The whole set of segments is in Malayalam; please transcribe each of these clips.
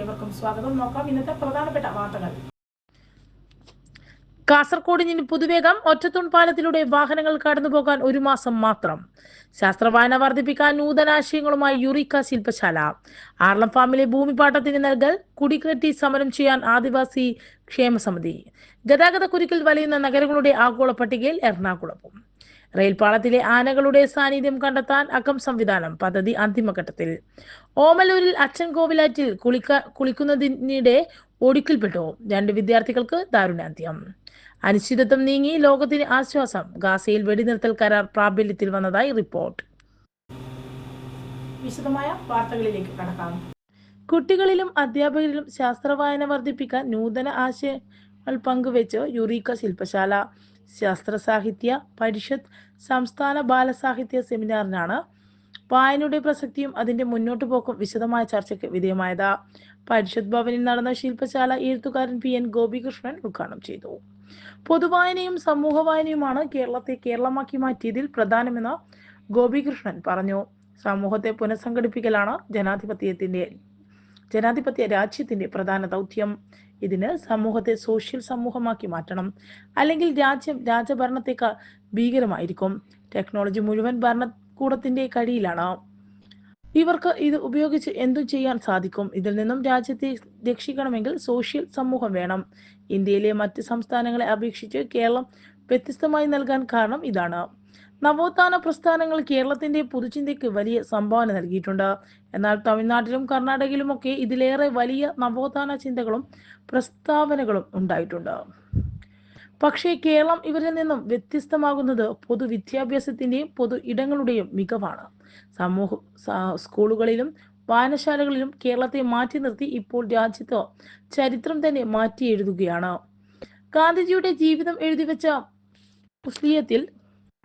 ഏവർക്കും സ്വാഗതം. നോക്കാം ഇന്നത്തെ വാർത്തകൾ. നിന്ന് പുതുവേഗം ഒറ്റത്തൂൺ പാലത്തിലൂടെ വാഹനങ്ങൾ കടന്നുപോകാൻ ഒരു മാസം മാത്രം. ശാസ്ത്രവായന വർദ്ധിപ്പിക്കാൻ നൂതനാശയങ്ങളുമായി യുറിക്ക ശില്പശാല. ആർളം ഫാമിലെ ഭൂമിപാട്ടത്തിന് നൽകൽ കുടികെട്ടി സമരം ചെയ്യാൻ ആദിവാസി ക്ഷേമ സമിതി ഗതാഗത കുരുക്കിൽ വലിയുന്ന നഗരങ്ങളുടെ ആഗോള പട്ടികയിൽ എറണാകുളവും. റെയിൽപാളത്തിലെ ആനകളുടെ സാന്നിധ്യം കണ്ടെത്താൻ അക്കം സംവിധാനം പദ്ധതി അന്തിമഘട്ടത്തിൽ. ഓമലൂരിൽ അച്ഛൻ കോവിലാറ്റിൽ കുളിക്ക കുളിക്കുന്നതിനിടെ ഒടുക്കിൽപ്പെട്ടു. രണ്ട് വിദ്യാർത്ഥികൾക്ക് ദാരുണാന്ത്യം. അനിശ്ചിതത്വം നീങ്ങി ലോകത്തിന് ആശ്വാസം. ഗാസയിൽ വെടിനിർത്തൽ കരാർ പ്രാബല്യത്തിൽ വന്നതായി റിപ്പോർട്ട്. വിശദമായ വാർത്തകളിലേക്ക് കടക്കാം. കുട്ടികളിലും അധ്യാപകരിലും ശാസ്ത്രവായന വർദ്ധിപ്പിക്കാൻ നൂതന ആശയങ്ങൾ പങ്കുവെച്ച് യുറീക്ക ശില്പശാല. ശാസ്ത്ര സാഹിത്യ പരിഷത്ത് സംസ്ഥാന ബാലസാഹിത്യ സെമിനാറിനാണ് വായനയുടെ പ്രസക്തിയും അതിന്റെ മുന്നോട്ടു പോക്കും വിശദമായ ചർച്ചയ്ക്ക് വിധേയമായത്. പരിഷത്ത് ഭവനിൽ നടന്ന ശില്പശാല എഴുത്തുകാരൻ പി എൻ ഗോപികൃഷ്ണൻ ഉദ്ഘാടനം ചെയ്തു. പൊതുവായനയും സമൂഹ വായനയുമാണ് കേരളത്തെ കേരളമാക്കി മാറ്റിയതിൽ പ്രധാനമെന്ന് ഗോപികൃഷ്ണൻ പറഞ്ഞു. സമൂഹത്തെ പുനഃസംഘടിപ്പിക്കലാണ് ജനാധിപത്യത്തിന്റെ ജനാധിപത്യ രാജ്യത്തിന്റെ പ്രധാന ദൗത്യം. ഇതിന് സമൂഹത്തെ സോഷ്യൽ സമൂഹമാക്കി മാറ്റണം. അല്ലെങ്കിൽ രാജ്യം രാജഭരണത്തേക്കാൾ ഭീകരമായിരിക്കും. ടെക്നോളജി മുഴുവൻ ഭരണകൂടത്തിന്റെ കടിയിലാണ്. ഇവർക്ക് ഇത് ഉപയോഗിച്ച് എന്തു ചെയ്യാൻ സാധിക്കും. ഇതിൽ നിന്നും രാജ്യത്തെ രക്ഷിക്കണമെങ്കിൽ സോഷ്യൽ സമൂഹം വേണം. ഇന്ത്യയിലെ മറ്റ് സംസ്ഥാനങ്ങളെ അപേക്ഷിച്ച് കേരളം വ്യത്യസ്തമായി നൽകാൻ കാരണം ഇതാണ്. നവോത്ഥാന പ്രസ്ഥാനങ്ങൾ കേരളത്തിന്റെ പൊതുചിന്തയ്ക്ക് വലിയ സംഭാവന നൽകിയിട്ടുണ്ട്. എന്നാൽ തമിഴ്നാട്ടിലും കർണാടകയിലുമൊക്കെ ഇതിലേറെ വലിയ നവോത്ഥാന ചിന്തകളും പ്രസ്താവനകളും ഉണ്ടായിട്ടുണ്ട്. പക്ഷേ കേരളം ഇവരിൽ നിന്നും വ്യത്യസ്തമാകുന്നത് പൊതുവിദ്യാഭ്യാസത്തിന്റെയും പൊതു ഇടങ്ങളുടെയും മികവാണ്. സമൂഹ സ്കൂളുകളിലും വായനശാലകളിലും കേരളത്തെ മാറ്റി നിർത്തി ഇപ്പോൾ രാജ്യത്ത് ചരിത്രം തന്നെ മാറ്റി എഴുതുകയാണ്. ഗാന്ധിജിയുടെ ജീവിതം എഴുതി വെച്ച പുസ്തകത്തിൽ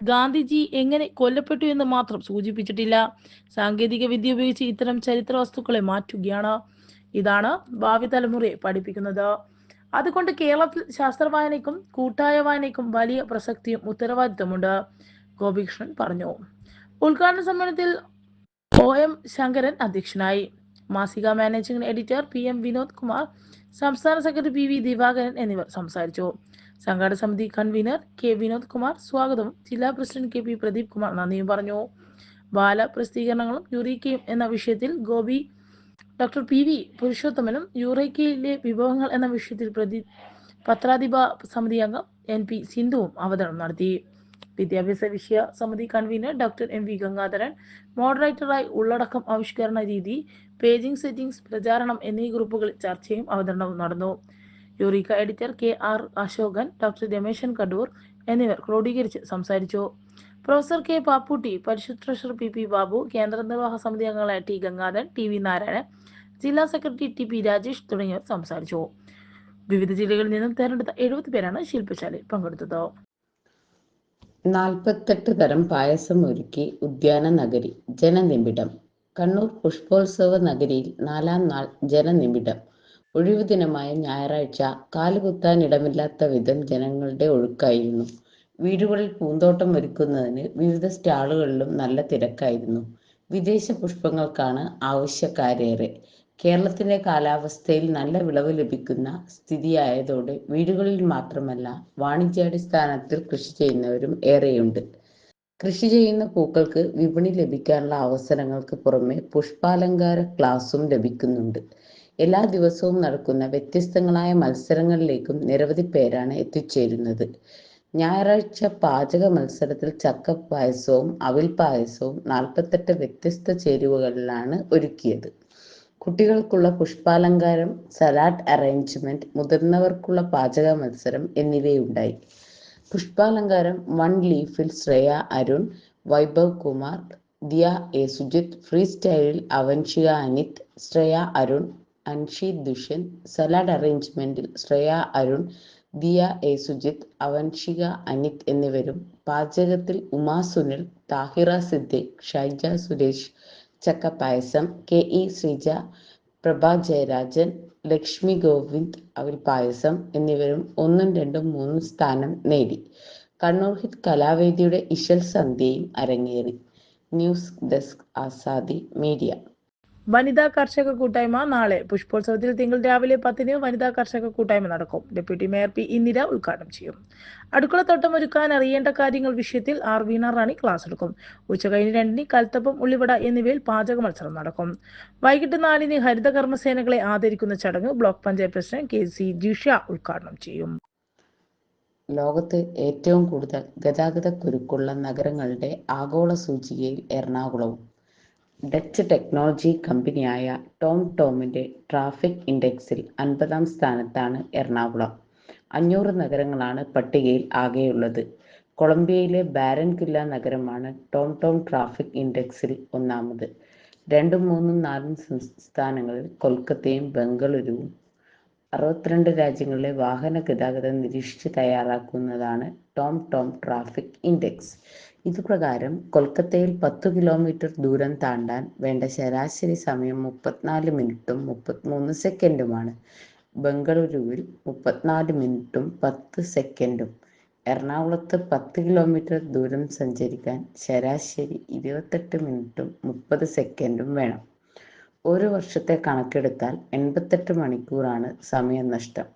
ഗാന്ധിജി എങ്ങനെ കൊല്ലപ്പെട്ടു എന്ന് മാത്രം സൂചിപ്പിച്ചിട്ടില്ല. സാങ്കേതിക വിദ്യ ഉപയോഗിച്ച് ഇത്തരം ചരിത്ര വസ്തുക്കളെ മാറ്റുകയാണ്. ഇതാണ് ഭാവി തലമുറയെ പഠിപ്പിക്കുന്നത്. അതുകൊണ്ട് കേരളത്തിൽ ശാസ്ത്ര വായനയ്ക്കും കൂട്ടായ വായനയ്ക്കും വലിയ പ്രസക്തിയും ഉത്തരവാദിത്തമുണ്ട് ഗോപികൃഷ്ണൻ പറഞ്ഞു. ഉദ്ഘാടന സമ്മേളനത്തിൽ ഒ എം ശങ്കരൻ അധ്യക്ഷനായി. മാസിക managing editor P M Vinod Kumar സംസ്ഥാന സെക്രട്ടറി പി വി ദിവാകരൻ എന്നിവർ സംസാരിച്ചു. സംഘാടക സമിതി കൺവീനർ കെ വിനോദ് കുമാർ സ്വാഗതവും ജില്ലാ president K P Pradeep Kumar നന്ദിയും പറഞ്ഞു. ബാല പ്രസിദ്ധീകരണങ്ങളും യുറീക്കയും എന്ന വിഷയത്തിൽ ഗോപി ഡോക്ടർ പി വി പുരുഷോത്തമനും യുറേക്കയിലെ വിഭവങ്ങൾ എന്ന വിഷയത്തിൽ പ്രതി പത്രാധിപ സമിതി അംഗം എൻ പി സിന്ധുവും അവതരണം നടത്തി. വിദ്യാഭ്യാസ വിഷയ സമിതി convener doctor M V Gangadharan മോഡറേറ്ററായി ഉള്ളടക്കം ആവിഷ്കരണ രീതി പേജിംഗ് സെറ്റിംഗ്സ് പ്രചാരണം എന്നീ ഗ്രൂപ്പുകളിൽ ചർച്ചയും അവതരണവും നടന്നു. Eureka editor K R Ashokan doctor Rameshan Kadur എന്നിവർ ക്രോഡീകരിച്ച് സംസാരിച്ചു. പ്രൊഫസർ കെ പാപ്പുട്ടി പരിശുദ്ധ ട്രഷറർ പി പി ബാബു കേന്ദ്ര നിർവാഹക സമിതി അംഗങ്ങളായ T Gangadharan T V Narayanan ജില്ലാ സെക്രട്ടറി ടി പി രാജേഷ് തുടങ്ങിയവർ സംസാരിച്ചു. വിവിധ ജില്ലകളിൽ നിന്നും തെരഞ്ഞെടുത്ത എഴുപത് പേരാണ് ശില്പശാലയിൽ പങ്കെടുത്തത്. നാൽപ്പത്തെട്ട് തരം പായസം ഒരുക്കി ഉദ്യാന നഗരി ജനനിബിഡം. കണ്ണൂർ പുഷ്പോത്സവ നഗരിയിൽ നാലാം നാൾ ജനനിബിഡം. ഒഴിവു ദിനമായ ഞായറാഴ്ച കാലുകുത്താൻ ഇടമില്ലാത്ത വിധം ജനങ്ങളുടെ ഒഴുക്കായിരുന്നു. വീടുകളിൽ പൂന്തോട്ടം ഒരുക്കുന്നതിന് വിവിധ സ്റ്റാളുകളിലും നല്ല തിരക്കായിരുന്നു. വിദേശ പുഷ്പങ്ങൾക്കാണ് ആവശ്യക്കാരേറെ. കേരളത്തിന്റെ കാലാവസ്ഥയിൽ നല്ല വിളവ് ലഭിക്കുന്ന സ്ഥിതിയായതോടെ വീടുകളിൽ മാത്രമല്ല വാണിജ്യാടിസ്ഥാനത്തിൽ കൃഷി ചെയ്യുന്നവരും ഏറെയുണ്ട്. കൃഷി ചെയ്യുന്ന പൂക്കൾക്ക് വിപണി ലഭിക്കാനുള്ള അവസരങ്ങൾക്ക് പുറമെ പുഷ്പാലങ്കാര ക്ലാസും ലഭിക്കുന്നുണ്ട്. എല്ലാ ദിവസവും നടക്കുന്ന വ്യത്യസ്തങ്ങളായ മത്സരങ്ങളിലേക്കും നിരവധി പേരാണ് എത്തിച്ചേരുന്നത്. ഞായറാഴ്ച പാചക മത്സരത്തിൽ ചക്ക പായസവും അവിൽ പായസവും നാൽപ്പത്തെട്ട് വ്യത്യസ്ത ചേരുവകളിലാണ് ഒരുക്കിയത്. കുട്ടികൾക്കുള്ള പുഷ്പാലങ്കാരം സലാഡ് അറേഞ്ച്മെന്റ് മുതിർന്നവർക്കുള്ള പാചക മത്സരം എന്നിവയുണ്ടായി. പുഷ്പാലങ്കാരം വൺ ലീഫിൽ ശ്രേയ അരുൺ വൈഭവ് കുമാർ ദിയ എ സുജിത് ഫ്രീ സ്റ്റൈലിൽ അവൻഷിക അനിത് ശ്രേയ അരുൺ അൻഷി ദുഷ്യൻ സലാഡ് അറേഞ്ച്മെന്റിൽ ശ്രേയ അരുൺ ദിയ എ അവൻഷിക അനിത് എന്നിവരും പാചകത്തിൽ ഉമാ സുനിൽ താഹിറ സിദ്ദിഖ് ഷൈജ സുരേഷ് ചക്ക പായസം കെ ഇ ശ്രീജ പ്രഭ ജയരാജൻ ലക്ഷ്മി ഗോവിന്ദ് അവർ പായസം എന്നിവരും ഒന്നും രണ്ടും മൂന്നും സ്ഥാനം നേടി. കണ്ണൂർ ഹിത് കലാവേദിയുടെ ഇശൽ സന്ധ്യയും അരങ്ങേറി. News desk Azadi media. വനിതാ കർഷക കൂട്ടായ്മ നാളെ പുഷ്പോത്സവത്തിൽ തിങ്കൾ രാവിലെ പത്തിന് വനിതാ കർഷക കൂട്ടായ്മ നടക്കും. ഡെപ്യൂട്ടി മേയർ പി ഇന്ദിര ഉദ്ഘാടനം ചെയ്യും. അടുക്കളത്തോട്ടം ഒരുക്കാൻ അറിയേണ്ട കാര്യങ്ങൾ വിഷയത്തിൽ ആർ വീണ റാണി ക്ലാസ് എടുക്കും. ഉച്ചകഴിഞ്ഞ് രണ്ടിന് കൽത്തപ്പം ഉള്ളിവട എന്നിവയിൽ പാചക മത്സരം നടക്കും. വൈകിട്ട് നാലിന് ഹരിത കർമ്മസേനകളെ ആദരിക്കുന്ന ചടങ്ങ് block panchayat president K C Jisha ഉദ്ഘാടനം ചെയ്യും. ലോകത്ത് ഏറ്റവും കൂടുതൽ ഗതാഗത കുരുക്കുള്ള നഗരങ്ങളുടെ ആഗോള സൂചികയിൽ എറണാകുളവും ഡച്ച് ടെക്നോളജി കമ്പനിയായ ടോം ടോമിന്റെ ട്രാഫിക് ഇൻഡെക്സിൽ അൻപതാം സ്ഥാനത്താണ് എറണാകുളം. അഞ്ഞൂറ് നഗരങ്ങളാണ് പട്ടികയിൽ ആകെയുള്ളത്. കൊളംബിയയിലെ ബാരൻകില്ല നഗരമാണ് ടോം ടോം ട്രാഫിക് ഇൻഡെക്സിൽ ഒന്നാമത്. രണ്ടും മൂന്നും നാലും സംസ്ഥാനങ്ങളിൽ കൊൽക്കത്തയും ബംഗളൂരുവും അറുപത്തിരണ്ട് രാജ്യങ്ങളിലെ വാഹന ഗതാഗതം നിരീക്ഷിച്ച് തയ്യാറാക്കുന്നതാണ് ടോം ടോം ട്രാഫിക് ഇൻഡെക്സ്. ഇതുപ്രകാരം കൊൽക്കത്തയിൽ പത്ത് കിലോമീറ്റർ ദൂരം താണ്ടാൻ വേണ്ട ശരാശരി സമയം മുപ്പത്തിനാല് മിനിറ്റും മുപ്പത്തിമൂന്ന് സെക്കൻഡുമാണ്. ബംഗളൂരുവിൽ മുപ്പത്തിനാല് മിനിറ്റും പത്ത് സെക്കൻഡും. എറണാകുളത്ത് പത്ത് കിലോമീറ്റർ ദൂരം സഞ്ചരിക്കാൻ ശരാശരി ഇരുപത്തെട്ട് മിനിറ്റും മുപ്പത് സെക്കൻഡും വേണം. ഒരു വർഷത്തെ കണക്കെടുത്താൽ എൺപത്തെട്ട് മണിക്കൂറാണ് സമയനഷ്ടം.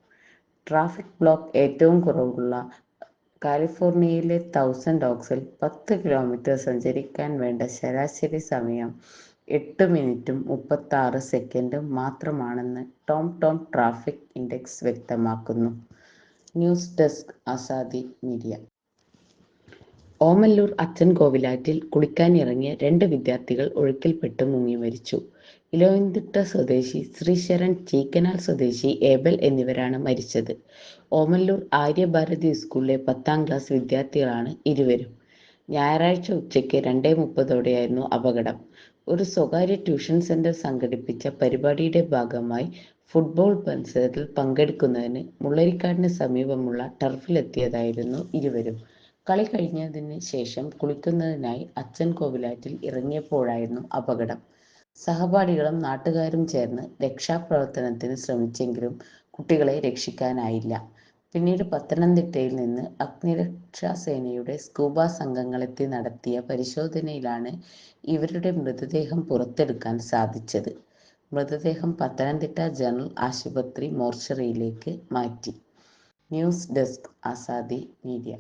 ട്രാഫിക് ബ്ലോക്ക് ഏറ്റവും കുറവുള്ള കാലിഫോർണിയയിലെ തൗസൻഡ് ഓക്സിൽ പത്ത് കിലോമീറ്റർ സഞ്ചരിക്കാൻ വേണ്ട ശരാശരി സമയം എട്ട് മിനിറ്റും മുപ്പത്താറ് സെക്കൻഡും മാത്രമാണെന്ന് ടോം ടോം ട്രാഫിക് ഇൻഡെക്സ് വ്യക്തമാക്കുന്നു. News desk Azadi media. Omalloor അച്ഛൻ കോവിലാറ്റിൽ കുളിക്കാനിറങ്ങിയ രണ്ട് വിദ്യാർത്ഥികൾ ഒഴുക്കിൽപ്പെട്ട് മുങ്ങി മരിച്ചു. ഇലവന്തിട്ട സ്വദേശി ശ്രീശരൺ ചീക്കനാൽ സ്വദേശി ഏബൽ എന്നിവരാണ് മരിച്ചത്. ഓമല്ലൂർ ആര്യഭാരതി സ്കൂളിലെ പത്താം ക്ലാസ് വിദ്യാർത്ഥികളാണ് ഇരുവരും. ഞായറാഴ്ച ഉച്ചയ്ക്ക് രണ്ടേ മുപ്പതോടെയായിരുന്നു അപകടം. ഒരു സ്വകാര്യ ട്യൂഷൻ സെന്റർ സംഘടിപ്പിച്ച പരിപാടിയുടെ ഭാഗമായി ഫുട്ബോൾ മത്സരത്തിൽ പങ്കെടുക്കുന്നതിന് മുള്ളരിക്കാടിന് സമീപമുള്ള ടർഫിലെത്തിയതായിരുന്നു ഇരുവരും. കളി കഴിഞ്ഞതിന് ശേഷം കുളിക്കുന്നതിനായി അച്ഛൻ കോവിലാറ്റിൽ ഇറങ്ങിയപ്പോഴായിരുന്നു അപകടം. സഹപാഠികളും നാട്ടുകാരും ചേർന്ന് രക്ഷാപ്രവർത്തനത്തിന് ശ്രമിച്ചെങ്കിലും കുട്ടികളെ രക്ഷിക്കാനായില്ല. പിന്നീട് പത്തനംതിട്ടയിൽ നിന്ന് അഗ്നിരക്ഷാ സേനയുടെ സ്കൂബ സംഘങ്ങളെത്തി നടത്തിയ പരിശോധനയിലാണ് ഇവരുടെ മൃതദേഹം പുറത്തെടുക്കാൻ സാധിച്ചത്. മൃതദേഹം പത്തനംതിട്ട ജനറൽ ആശുപത്രി മോർച്ചറിയിലേക്ക് മാറ്റി. News desk Azadi media.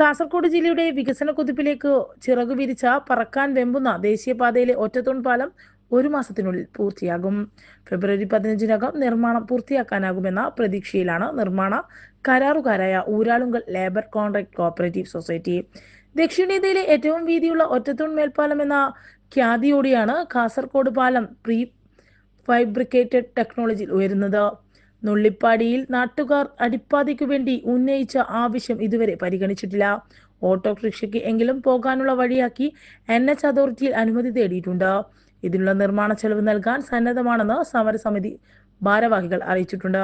Kasaragod ജില്ലയുടെ വികസന കുതിപ്പിലേക്ക് ചിറകു വിരിച്ച പറക്കാൻ വെമ്പുന്ന ദേശീയപാതയിലെ ഒറ്റത്തൂൺ പാലം ഒരു മാസത്തിനുള്ളിൽ പൂർത്തിയാകും. ഫെബ്രുവരി പതിനഞ്ചിനകം നിർമ്മാണം പൂർത്തിയാക്കാനാകുമെന്ന പ്രതീക്ഷയിലാണ് നിർമ്മാണ കരാറുകാരായ Uralungal labour contract cooperative society. ദക്ഷിണേന്ത്യയിലെ ഏറ്റവും വീതിയുള്ള ഒറ്റത്തൂൺ മേൽപ്പാലം എന്ന ഖ്യാതിയോടെയാണ് കാസർഗോഡ് പാലം പ്രീ ഫൈബ്രിക്കേറ്റഡ് ടെക്നോളജിയിൽ ഉയരുന്നത്. നുള്ളിപ്പാടിയിൽ നാട്ടുകാർ അടിപ്പാതയ്ക്കു വേണ്ടി ഉന്നയിച്ച ആവശ്യം ഇതുവരെ പരിഗണിച്ചിട്ടില്ല. ഓട്ടോറിക്ഷയ്ക്ക് എങ്കിലും പോകാനുള്ള വഴിയാക്കി എൻ എച്ച് അതോറിറ്റിയിൽ അനുമതി തേടിയിട്ടുണ്ട്. ഇതിനുള്ള നിർമ്മാണ ചെലവ് നൽകാൻ സന്നദ്ധമാണെന്ന് സമരസമിതി ഭാരവാഹികൾ അറിയിച്ചിട്ടുണ്ട്.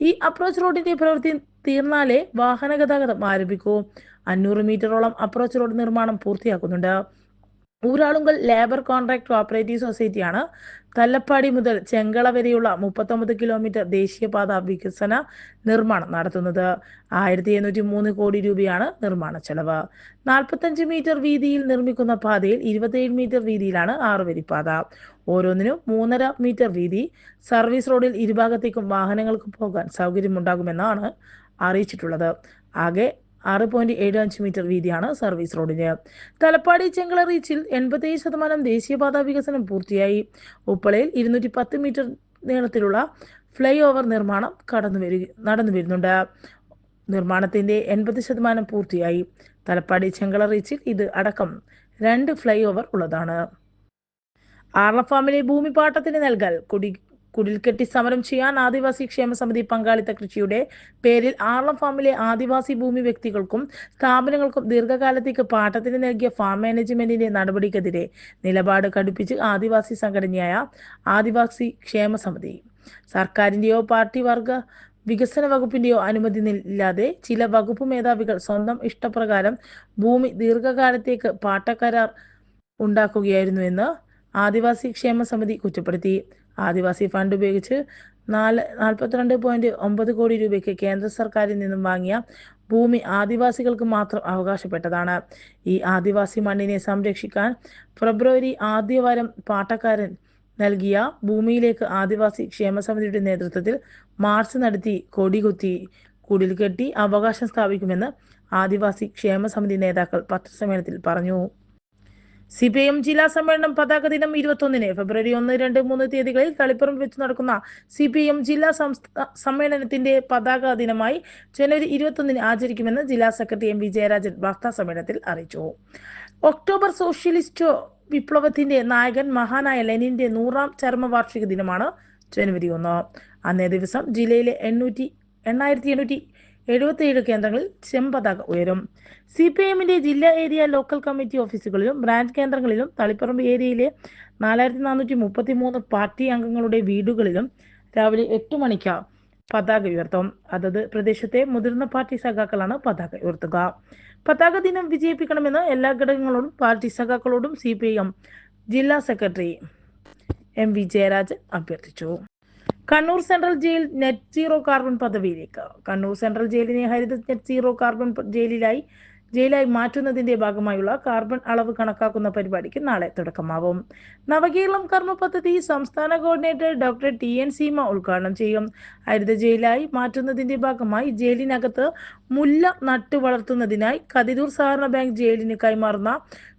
ഈ അപ്രോച്ച് റോഡിന്റെ പ്രവൃത്തി തീർന്നാലേ വാഹന ഗതാഗതം ആരംഭിക്കൂ. അഞ്ഞൂറ് മീറ്ററോളം അപ്രോച്ച് റോഡ് നിർമ്മാണം പൂർത്തിയാക്കുന്നുണ്ട്. ഊരാളുങ്കൽ ലേബർ കോൺട്രാക്ട് കോപ്പറേറ്റീവ് സൊസൈറ്റിയാണ്. തല്ലപ്പാടി മുതൽ ചെങ്കള വരെയുള്ള മുപ്പത്തൊമ്പത് കിലോമീറ്റർ ദേശീയപാത വികസന നിർമ്മാണം നടത്തുന്നത്. ആയിരത്തി എണ്ണൂറ്റി മൂന്ന് കോടി രൂപയാണ് നിർമ്മാണ ചെലവ്. നാൽപ്പത്തഞ്ച് മീറ്റർ വീതിയിൽ നിർമ്മിക്കുന്ന പാതയിൽ ഇരുപത്തിയേഴ് മീറ്റർ വീതിയിലാണ് ആറുവരിപ്പാത. പാത ഓരോന്നിനും മൂന്നര മീറ്റർ വീതി. സർവീസ് റോഡിൽ ഇരുഭാഗത്തേക്കും വാഹനങ്ങൾക്ക് പോകാൻ സൗകര്യമുണ്ടാകുമെന്നാണ് അറിയിച്ചിട്ടുള്ളത്. ആകെ ആറ് പോയിന്റ് ഏഴ് അഞ്ച് മീറ്റർ വീതിയാണ് സർവീസ് റോഡിന്. തലപ്പാടി ചെങ്കള റീച്ചിൽ എൺപത്തിയേഴ് ശതമാനം ദേശീയപാത വികസനം പൂർത്തിയായി. ഉപ്പളയിൽ ഇരുന്നൂറ്റി പത്ത് മീറ്റർ നീളത്തിലുള്ള ഫ്ലൈ ഓവർ നിർമ്മാണം കടന്നു വരിക നടന്നു വരുന്നുണ്ട്. നിർമ്മാണത്തിന്റെ എൺപത് ശതമാനം പൂർത്തിയായി. തലപ്പാടി ചെങ്കള റീച്ചിൽ ഇത് അടക്കം രണ്ട് ഫ്ലൈ ഓവർ ഉള്ളതാണ് ആർണഫാമിലെ ഭൂമിപാട്ടത്തിന് ഭൂമി പാട്ടത്തിന് നൽകൽ കുടി കുടിൽക്കെട്ടി സമരം ചെയ്യാൻ ആദിവാസി ക്ഷേമ സമിതി പങ്കാളിത്ത കൃഷിയുടെ പേരിൽ ആർളം ഫാമിലെ ആദിവാസി ഭൂമി വ്യക്തികൾക്കും സ്ഥാപനങ്ങൾക്കും ദീർഘകാലത്തേക്ക് പാട്ടത്തിന് നൽകിയ ഫാം മാനേജ്മെന്റിന്റെ നടപടിക്കെതിരെ നിലപാട് കടുപ്പിച്ച് ആദിവാസി സംഘടനയായ ആദിവാസി ക്ഷേമ സമിതി സർക്കാരിന്റെയോ പാർട്ടി വർഗ വികസന വകുപ്പിന്റെയോ അനുമതി ഇല്ലാതെ ചില വകുപ്പ് മേധാവികൾ സ്വന്തം ഇഷ്ടപ്രകാരം ഭൂമി ദീർഘകാലത്തേക്ക് പാട്ടക്കരാർ ഉണ്ടാക്കുകയായിരുന്നുവെന്ന് ആദിവാസി ക്ഷേമ സമിതി കുറ്റപ്പെടുത്തി. ആദിവാസി ഫണ്ട് ഉപയോഗിച്ച് നാല് നാൽപ്പത്തിരണ്ട് പോയിന്റ് ഒമ്പത് കോടി രൂപയ്ക്ക് കേന്ദ്ര സർക്കാരിൽ നിന്നും വാങ്ങിയ ഭൂമി ആദിവാസികൾക്ക് മാത്രം അവകാശപ്പെട്ടതാണ്. ഈ ആദിവാസി മണ്ണിനെ സംരക്ഷിക്കാൻ ഫെബ്രുവരി ആദ്യവാരം പാട്ടക്കാരൻ നൽകിയ ഭൂമിയിലേക്ക് ആദിവാസി ക്ഷേമസമിതിയുടെ നേതൃത്വത്തിൽ മാർച്ച് നടത്തി കൊടികുത്തി കുടിൽ കെട്ടി അവകാശം സ്ഥാപിക്കുമെന്ന് ആദിവാസി ക്ഷേമസമിതി നേതാക്കൾ പത്രസമ്മേളനത്തിൽ പറഞ്ഞു. സി പി എം ജില്ലാ സമ്മേളനം പതാക ദിനം ഇരുപത്തൊന്നിന് ഫെബ്രുവരി ഒന്ന് രണ്ട് മൂന്ന് തീയതികളിൽ തളിപ്പറമ്പ് വെച്ച് നടക്കുന്ന സി പി എം ജില്ലാ സമ്മേളനത്തിന്റെ പതാക ദിനമായി ജനുവരി ഇരുപത്തൊന്നിന് ആചരിക്കുമെന്ന് ജില്ലാ സെക്രട്ടറി എം വി ജയരാജൻ വാർത്താ സമ്മേളനത്തിൽ അറിയിച്ചു. ഒക്ടോബർ സോഷ്യലിസ്റ്റ് വിപ്ലവത്തിന്റെ നായകൻ മഹാനായ ലെനിന്റെ നൂറാം ചരമവാർഷിക ദിനമാണ് ജനുവരി ഒന്ന്. അന്നേ ദിവസം ജില്ലയിലെ എണ്ണൂറ്റി എണ്ണായിരത്തി എണ്ണൂറ്റി എഴുപത്തി ഏഴ് കേന്ദ്രങ്ങളിൽ ചെമ്പതാക ഉയരും. സി പി എമ്മിന്റെ ജില്ലാ ഏരിയ ലോക്കൽ കമ്മിറ്റി ഓഫീസുകളിലും ബ്രാഞ്ച് കേന്ദ്രങ്ങളിലും തളിപ്പറമ്പ് ഏരിയയിലെ നാലായിരത്തി നാനൂറ്റി മുപ്പത്തി മൂന്ന് പാർട്ടി അംഗങ്ങളുടെ വീടുകളിലും രാവിലെ എട്ട് മണിക്ക് പതാക ഉയർത്തും. അതത് പ്രദേശത്തെ മുതിർന്ന പാർട്ടി സഖാക്കളാണ് പതാക ഉയർത്തുക. പതാക ദിനം വിജയിപ്പിക്കണമെന്ന് എല്ലാ ഘടകങ്ങളോടും പാർട്ടി സഖാക്കളോടും സി ജില്ലാ സെക്രട്ടറി എം വി ജയരാജൻ അഭ്യർത്ഥിച്ചു. Kannur central jail net zero carbon പദവിയിലേക്ക്. കണ്ണൂർ സെൻട്രൽ ജയിലിനെ ഹരിത നെറ്റ് സീറോ കാർബൺ ജയിലിലായി ജയിലായി മാറ്റുന്നതിന്റെ ഭാഗമായുള്ള കാർബൺ അളവ് കണക്കാക്കുന്ന പരിപാടിക്ക് നാളെ തുടക്കമാവും. നവകേരളം കർമ്മ പദ്ധതി സംസ്ഥാന coordinator doctor T N Seema ഉദ്ഘാടനം ചെയ്യും. ഹരിത ജയിലായി മാറ്റുന്നതിന്റെ ഭാഗമായി ജയിലിനകത്ത് മുല്ല നട്ടു വളർത്തുന്നതിനായി കതിരൂർ സഹകരണ ബാങ്ക് ജയിലിന് കൈമാറുന്ന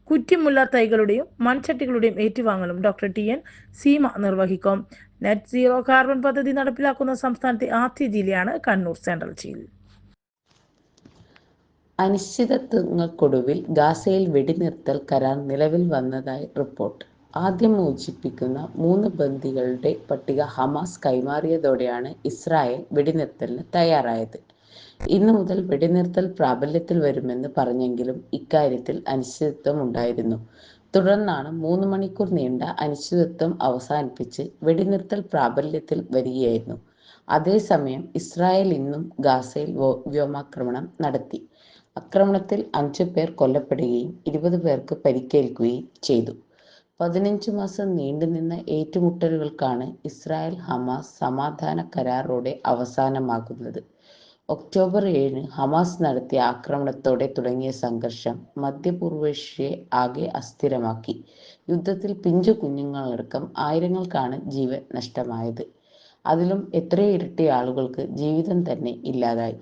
കുറ്റിമുല്ല തൈകളുടെയും മൺചട്ടികളുടെയും ഏറ്റുവാങ്ങലും ഡോക്ടർ ടി എൻ സീമ നിർവഹിക്കും. നെറ്റ് സീറോ കാർബൺ പദ്ധതി നടപ്പിലാക്കുന്ന സംസ്ഥാനത്തെ ആദ്യ ജില്ലയാണ് കണ്ണൂർ സെൻട്രൽ ജയിൽ അനിശ്ചിതത്വങ്ങൾക്കൊടുവിൽ ഗാസയിൽ വെടിനിർത്തൽ കരാർ നിലവിൽ വന്നതായി റിപ്പോർട്ട്. ആദ്യം മോചിപ്പിക്കുന്ന മൂന്ന് ബന്ദികളുടെ പട്ടിക ഹമാസ് കൈമാറിയതോടെയാണ് ഇസ്രായേൽ വെടിനിർത്തലിന് തയ്യാറായത്. ഇന്നു മുതൽ വെടിനിർത്തൽ പ്രാബല്യത്തിൽ വരുമെന്ന് പറഞ്ഞെങ്കിലും ഇക്കാര്യത്തിൽ അനിശ്ചിതത്വം ഉണ്ടായിരുന്നു. തുടർന്നാണ് മൂന്ന് മണിക്കൂർ നീണ്ട അനിശ്ചിതത്വം അവസാനിപ്പിച്ച് വെടിനിർത്തൽ പ്രാബല്യത്തിൽ വരികയായിരുന്നു. അതേസമയം ഇസ്രായേൽ ഇന്നും ഗാസയിൽ വ്യോമാക്രമണം നടത്തി. ആക്രമണത്തിൽ അഞ്ചു പേർ കൊല്ലപ്പെടുകയും ഇരുപത് പേർക്ക് പരിക്കേൽക്കുകയും ചെയ്തു. പതിനഞ്ച് മാസം നീണ്ടുനിന്ന ഏറ്റുമുട്ടലുകൾക്കാണ് ഇസ്രായേൽ ഹമാസ് സമാധാന കരാറോടെ അവസാനമാകുന്നത്. ഒക്ടോബർ ഏഴിന് ഹമാസ് നടത്തിയ ആക്രമണത്തോടെ തുടങ്ങിയ സംഘർഷം മധ്യപൂർവേഷ്യയെ ആകെ അസ്ഥിരമാക്കി. യുദ്ധത്തിൽ പിഞ്ചു കുഞ്ഞുങ്ങളടക്കം ആയിരങ്ങൾക്കാണ് ജീവൻ നഷ്ടമായത്. അതിലും എത്രയോ ഇരട്ടി ആളുകൾക്ക് ജീവിതം തന്നെ ഇല്ലാതായി.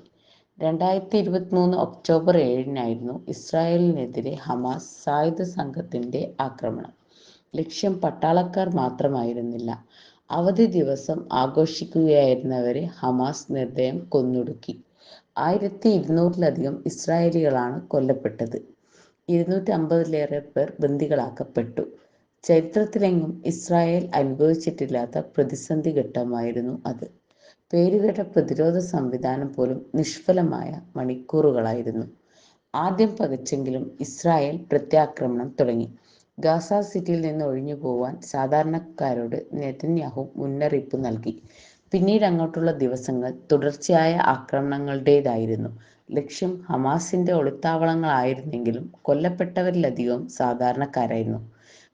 രണ്ടായിരത്തി ഇരുപത്തിമൂന്ന് ഒക്ടോബർ ഏഴിനായിരുന്നു ഇസ്രായേലിനെതിരെ ഹമാസ് സായുധ സംഘത്തിന്റെ ആക്രമണം. ലക്ഷ്യം പട്ടാളക്കാർ മാത്രമായിരുന്നില്ല. അവധി ദിവസം ആഘോഷിക്കുകയായിരുന്നവരെ ഹമാസ് നിർദ്ദയം കൊന്നൊടുക്കി. ആയിരത്തി ഇരുന്നൂറിലധികം ഇസ്രായേലികളാണ് കൊല്ലപ്പെട്ടത്. ഇരുന്നൂറ്റി അമ്പതിലേറെ പേർ ബന്ദികളാക്കപ്പെട്ടു. ചരിത്രത്തിലെങ്ങും ഇസ്രായേൽ അനുഭവിച്ചിട്ടില്ലാത്ത പ്രതിസന്ധി ഘട്ടമായിരുന്നു അത്. പേരുകേട്ട പ്രതിരോധ സംവിധാനം പോലും നിഷ്ഫലമായ മണിക്കൂറുകളായിരുന്നു. ആദ്യം പകച്ചെങ്കിലും ഇസ്രായേൽ പ്രത്യാക്രമണം തുടങ്ങി. ഗാസ സിറ്റിയിൽ നിന്ന് ഒഴിഞ്ഞു പോവാൻ സാധാരണക്കാരോട് നെതന്യാഹു മുന്നറിയിപ്പ് നൽകി. പിന്നീട് അങ്ങോട്ടുള്ള ദിവസങ്ങൾ തുടർച്ചയായ ആക്രമണങ്ങളുടേതായിരുന്നു. ലക്ഷ്യം ഹമാസിന്റെ ഒളിത്താവളങ്ങളായിരുന്നെങ്കിലും കൊല്ലപ്പെട്ടവരിലധികവും സാധാരണക്കാരായിരുന്നു.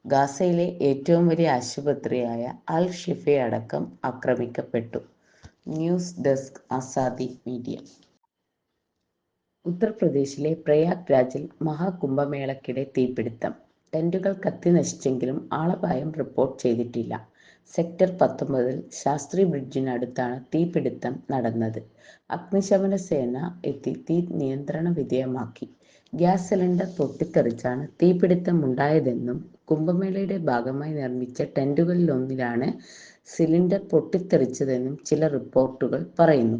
ഗാസയിലെ ഏറ്റവും വലിയ ആശുപത്രിയായ അൽ ഷിഫെ അടക്കം ആക്രമിക്കപ്പെട്ടു. News desk Azadi media. ഉത്തർപ്രദേശിലെ പ്രയാഗ് രാജിൽ മഹാകുംഭമേളക്കിടെ തീപിടുത്തം. ടെന്റുകൾ കത്തി നശിച്ചെങ്കിലും ആളപായം റിപ്പോർട്ട് ചെയ്തിട്ടില്ല. സെക്ടർ പത്തൊമ്പതിൽ ശാസ്ത്രി ബ്രിഡ്ജിനടുത്താണ് തീപിടുത്തം നടന്നത്. അഗ്നിശമന സേന എത്തി തീ നിയന്ത്രണ വിധേയമാക്കി. ഗ്യാസ് സിലിണ്ടർ പൊട്ടിത്തെറിച്ചാണ് തീപിടുത്തം ഉണ്ടായതെന്നും കുംഭമേളയുടെ ഭാഗമായി നിർമ്മിച്ച ടെന്റുകളിലൊന്നിലാണ് സിലിണ്ടർ പൊട്ടിത്തെറിച്ചതെന്നും ചില റിപ്പോർട്ടുകൾ പറയുന്നു.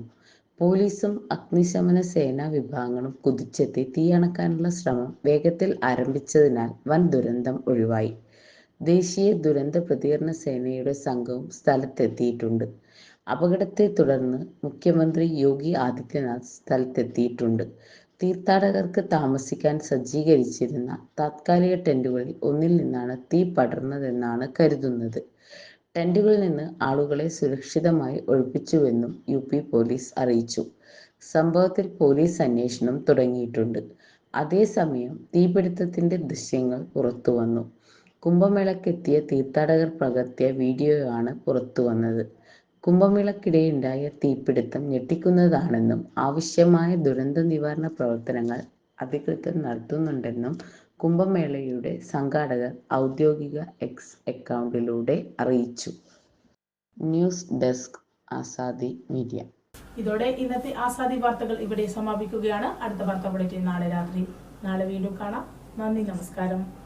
പോലീസും അഗ്നിശമന സേനാ വിഭാഗങ്ങളും കുതിച്ചെത്തി തീയണക്കാനുള്ള ശ്രമം വേഗത്തിൽ ആരംഭിച്ചതിനാൽ വൻ ദുരന്തം ഒഴിവായി. ദേശീയ ദുരന്ത പ്രതികരണ സേനയുടെ സംഘവും സ്ഥലത്തെത്തിയിട്ടുണ്ട്. അപകടത്തെ തുടർന്ന് മുഖ്യമന്ത്രി യോഗി ആദിത്യനാഥ് സ്ഥലത്തെത്തിയിട്ടുണ്ട്. തീർത്ഥാടകർക്ക് താമസിക്കാൻ സജ്ജീകരിച്ചിരുന്ന താത്കാലിക ടെന്റുകളിൽ ഒന്നിൽ നിന്നാണ് തീ പടർന്നതെന്നാണ് കരുതുന്നത്. ടെന്റുകളിൽ നിന്ന് ആളുകളെ സുരക്ഷിതമായി ഒഴിപ്പിച്ചുവെന്നും യു പി പോലീസ് അറിയിച്ചു. സംഭവത്തിൽ പോലീസ് അന്വേഷണം തുടങ്ങിയിട്ടുണ്ട്. അതേസമയം തീപിടുത്തത്തിന്റെ ദൃശ്യങ്ങൾ പുറത്തുവന്നു. കുംഭമേളക്കെത്തിയ തീർത്ഥാടകർ പകർത്തിയ വീഡിയോയാണ് പുറത്തുവന്നത്. കുംഭമേളക്കിടെയുണ്ടായ തീപിടുത്തം ഞെട്ടിക്കുന്നതാണെന്നും ആവശ്യമായ ദുരന്ത നിവാരണ പ്രവർത്തനങ്ങൾ അധികൃതർ നടത്തുന്നുണ്ടെന്നും കുംഭമേളയുടെ സംഘാടകർ ഔദ്യോഗിക എക്സ് അക്കൗണ്ടിലൂടെ അറിയിച്ചു. News desk Azadi media. ഇതോടെ ഇന്നത്തെ ആസാദി വാർത്തകൾ ഇവിടെ സമാപിക്കുകയാണ്. അടുത്ത വാർത്ത ബുള്ളറ്റിൻ നാളെ രാത്രി. നാളെ വീണ്ടും കാണാം. നന്ദി നമസ്കാരം.